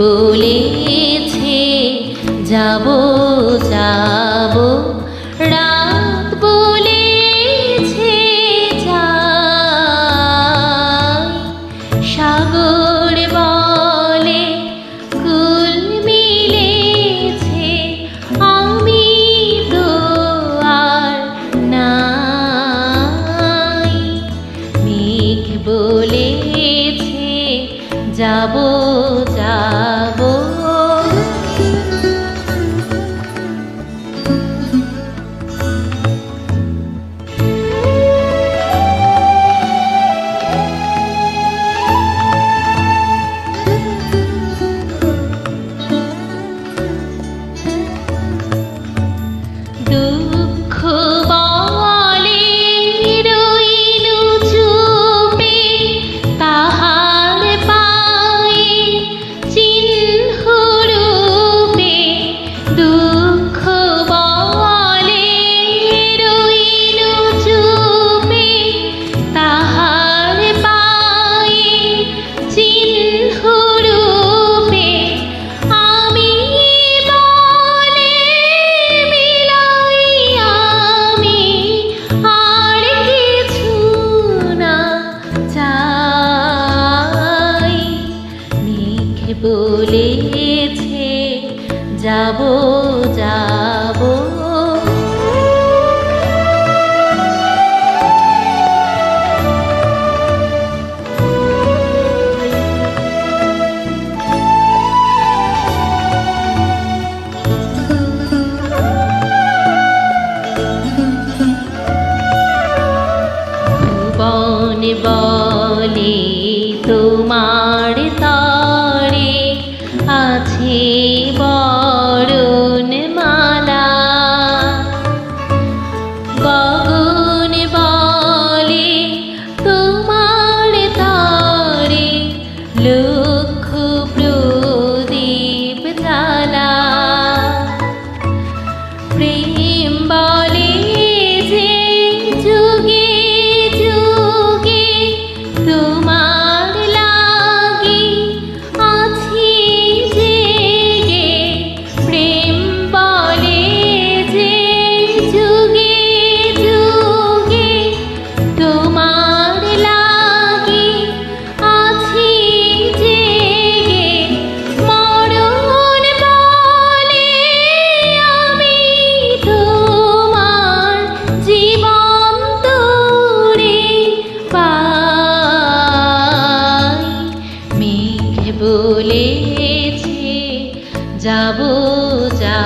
বলেছে, যাব যাব। রাত বলেছে, যাই। সাগর বলে, কুল মিলেছে, আমি তো আর নাই। বলেছে, যাব যাব Bye. যাব যা